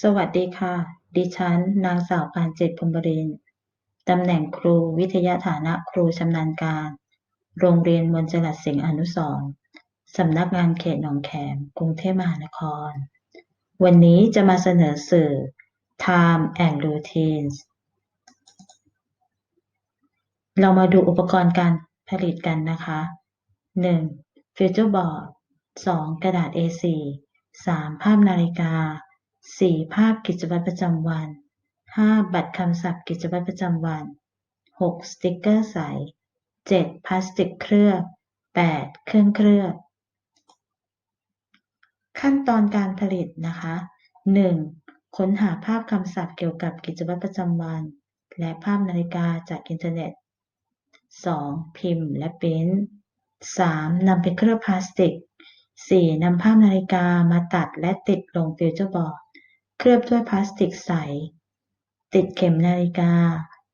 สวัสดีค่ะ ดิฉัน นางสาวปานจิตพรหมรินตำแหน่งครูวิทยาฐานะครูชำนาญการ โรงเรียนมนจรัสสิงห์อนุสรสำนักงานเขตหนองแขมกรุงเทพมหานคร วันนี้จะมาเสนอสื่อ Time and Routines เรามาดูอุปกรณ์การผลิตกันนะคะ 1. ฟิวเจอร์บอร์ด 2. กระดาษ A4 3. ภาพนาฬิกา 4. ภาพกิจวัตรประจำวัน 5. บัตรคำศัพท์กิจวัตรประจำวัน 6. สติกเกอร์ใส 7. พลาสติกเคลือบ 8. เครื่องเคลือบขั้นตอนการผลิตนะคะ 1. ค้นหาภาพคำศัพท์เกี่ยวกับกิจวัตรประจำวัน และภาพนาฬิกาจากอินเทอร์เน็ต 2. พิมพ์และปริ้น 3. นำไปเคลือบพลาสติก 4. นำภาพนาฬิกามาตัดและติดลงฟิวเจอร์บอร์ด เคลือบด้วยพลาสติกใส ติดเข็มนาฬิกา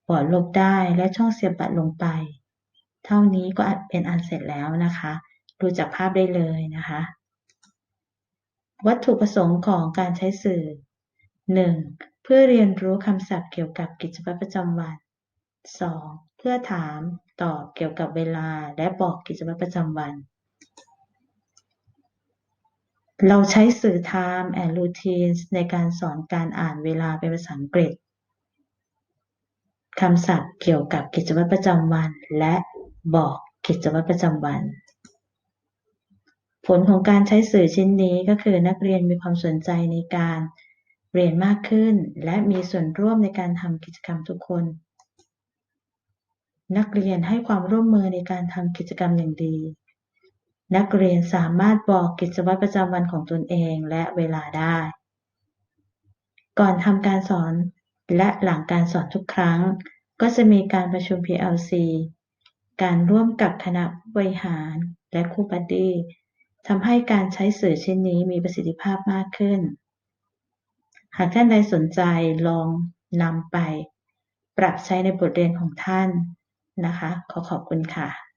บอร์ดลบได้และช่องเสียบบัตรลงไป เท่านี้ก็เป็นอันเสร็จแล้วนะคะ ดูจากภาพได้เลยนะคะ วัตถุประสงค์ของการใช้สื่อ 1. เพื่อเรียนรู้คำศัพท์เกี่ยวกับกิจวัตรประจำวัน 2. เพื่อถามตอบเกี่ยวกับเวลาและบอกกิจวัตรประจำวัน เราใช้สื่อ Time and Routines ในการสอนการอ่านเวลาเป็นภาษาอังกฤษคำศัพท์เกี่ยวกับกิจวัตรประจำวัน และบอกกิจวัตรประจำวัน ผลของการใช้สื่อชิ้นนี้ก็คือนักเรียนมีความสนใจในการเรียนมากขึ้น และมีส่วนร่วมในการทำกิจกรรมทุกคน นักเรียนให้ความร่วมมือในการทำกิจกรรมอย่างดี นักเรียนสามารถบอกกิจวัตรประจำวันของตนเองและเวลาได้ ก่อนทำการสอนและหลังการสอนทุกครั้ง ก็จะมีการประชุม PLC การร่วมกับคณะผู้บริหารและครูบัดดี้ทำให้การใช้สื่อชิ้นนี้มีประสิทธิภาพมากขึ้น หากท่านใดสนใจลองนำไป ปรับใช้ในบทเรียนของท่านนะคะ ขอขอบคุณค่ะ